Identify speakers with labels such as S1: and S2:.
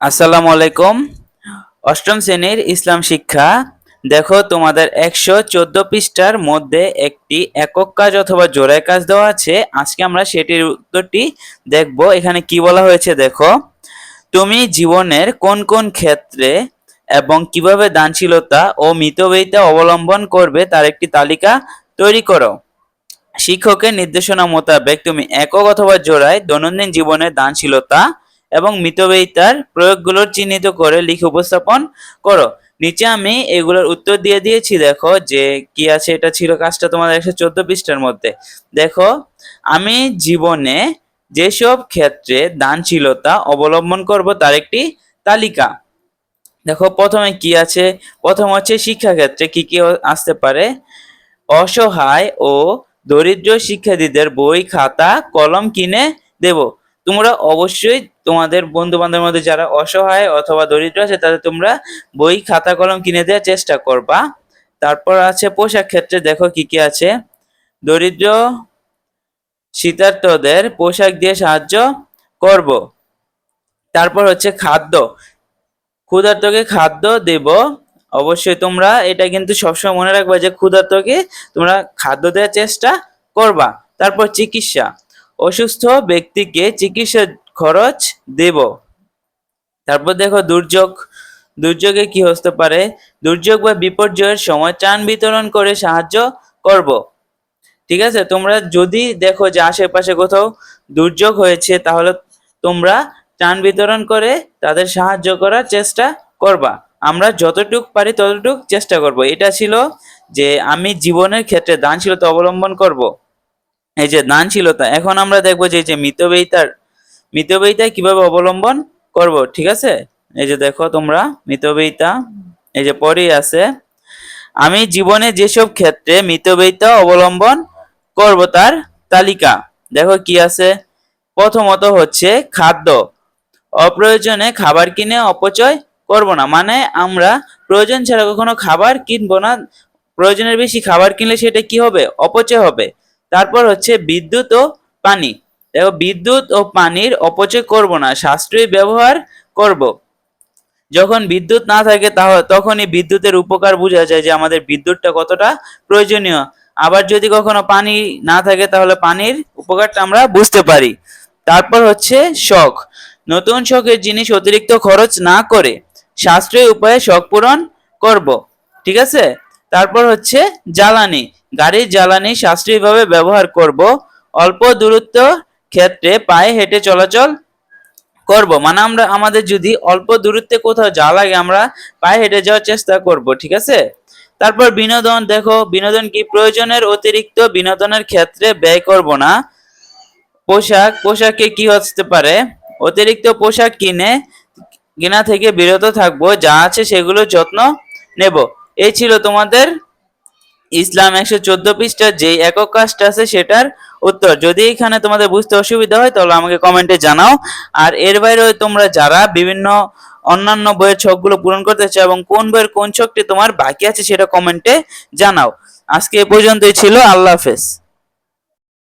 S1: আসসালামু আলাইকুম। অষ্টম শ্রেণির ইসলাম শিক্ষা। দেখো, তোমাদের একশো চোদ্দ পৃষ্ঠার মধ্যে একটি একক কাজ অথবা জোড়ায় কাজ দেওয়া আছে। আজকে আমরা সেটির উত্তরটি দেখব। এখানে কি বলা হয়েছে দেখো, তুমি জীবনের কোন কোন ক্ষেত্রে এবং কীভাবে দানশীলতা ও মিতব্যয়িতা অবলম্বন করবে তার একটি তালিকা তৈরি করো। শিক্ষকের নির্দেশনা মোতাবেক তুমি একক অথবা জোড়ায় দৈনন্দিন জীবনের দানশীলতা এবং মিতব্যয়িতার প্রয়োগগুলোর চিহ্নিত করে লিখে উপস্থাপন করো। নিচে আমি এগুলোর উত্তর দিয়ে দিয়েছি, দেখো যে কি আছে, এটা ছিল কাজটা তোমাদের একশো চোদ্দ পৃষ্ঠার মধ্যে। দেখো, আমি জীবনে যেসব ক্ষেত্রে দানশীলতা অবলম্বন করব তার একটি তালিকা। দেখো, প্রথমে কি আছে? প্রথম হচ্ছে শিক্ষাক্ষেত্রে কি কি আসতে পারে? অসহায় ও দরিদ্র শিক্ষার্থীদের বই, খাতা, কলম কিনে দেব। তোমরা অবশ্যই তোমাদের বন্ধু বান্ধবের মধ্যে যারা অসহায় অথবা দরিদ্র আছে, তাদের তোমরা বই, খাতা, কলম কিনে দেওয়ার চেষ্টা করবা। তারপর আছে পোশাক ক্ষেত্রে, দেখো কি কি আছে। দরিদ্র শীতার্থদের পোশাক দিয়ে সাহায্য করব। তারপর হচ্ছে খাদ্য। ক্ষুধার্তকে খাদ্য দেব। অবশ্যই তোমরা এটা কিন্তু সবসময় মনে রাখবা যে ক্ষুধার্তকে তোমরা খাদ্য দেওয়ার চেষ্টা করবা। তারপর চিকিৎসা। অসুস্থ ব্যক্তিকে চিকিৎসা খরচ দেব। তারপর দেখো দুর্যোগ। দুর্যোগে কি হতে পারে? দুর্যোগ বা বিপর্যয়ের সময় ত্রাণ বিতরণ করে সাহায্য করব। ঠিক আছে? তোমরা যদি দেখো যে আশেপাশে কোথাও দুর্যোগ হয়েছে, তাহলে তোমরা ত্রাণ বিতরণ করে তাদের সাহায্য করার চেষ্টা করবা। আমরা যতটুক পারি ততটুক চেষ্টা করব। এটা ছিল যে আমি জীবনের ক্ষেত্রে দানশীলতা অবলম্বন করব। এই যে দানশীলতা এখন আমরা দেখব যে এই যে মিতব্যয়িতার মিতব্যয়িতা কীভাবে অবলম্বন করব, ঠিক আছে? এই যে দেখো তোমরা, মিতব্যয়িতা, এই যে পরেই আছে, আমি জীবনে যেসব ক্ষেত্রে মিতব্যয়িতা অবলম্বন করব তার তালিকা। দেখো কি আছে? প্রথমত হচ্ছে খাদ্য। অপ্রয়োজনে খাবার কিনে অপচয় করব না। মানে আমরা প্রয়োজন ছাড়া কখনো খাবার কিনবো না। প্রয়োজনের বেশি খাবার কিনলে সেটা কি হবে? অপচয় হবে। তারপর হচ্ছে বিদ্যুৎ ও পানি। দেখো, বিদ্যুৎ ও পানির অপচয় করব না, সাশ্রয়ী ব্যবহার করব। যখন বিদ্যুৎ না থাকে তাহলে তখনই বিদ্যুতের উপকার বোঝা যায় যে আমাদের বিদ্যুৎটা কতটা প্রয়োজনীয়। আবার যদি কখনো পানি না থাকে তাহলে পানির উপকারটা আমরা বুঝতে পারি। তারপর হচ্ছে শখ। নতুন শখের জিনিস অতিরিক্ত খরচ না করে সাশ্রয়ী উপায়ে শখ পূরণ করব। ঠিক আছে? তারপর হচ্ছে জ্বালানি। গাড়ির জ্বালানি সাশ্রয়ীভাবে ব্যবহার করব, অল্প দূরত্ব ক্ষেত্রে পায়ে হেঁটে চলাচল করব। মানে আমরা, আমাদের যদি অল্প দূরত্বে কোথাও যাওয়া লাগে, আমরা পায়ে হেঁটে যাওয়ার চেষ্টা করব, ঠিক আছে? তারপর বিনোদন, দেখো, বিনোদন কি প্রয়োজনের অতিরিক্ত বিনোদনের ক্ষেত্রে ব্যয় করব না। পোশাক, পোশাকে কি হতে পারে? অতিরিক্ত পোশাক কিনে, কেনা থেকে বিরত থাকব, যা আছে সেগুলো যত্ন নেব। এই ছিল তোমাদের ইসলাম একশো চোদ্দ পৃষ্ঠার যে একক কাজটা আছে সেটার উত্তর। যদি এখানে তোমাদের বুঝতে অসুবিধা হয়, তাহলে আমাকে কমেন্টে জানাও। আর এর বাইরেও তোমরা যারা বিভিন্ন অন্যান্য বইয়ের ছকগুলো পূরণ করতে চাও এবং কোন বইয়ের কোন ছকটি তোমার বাকি আছে সেটা কমেন্টে জানাও। আজকে এ পর্যন্তই ছিল, আল্লাহ হাফেজ।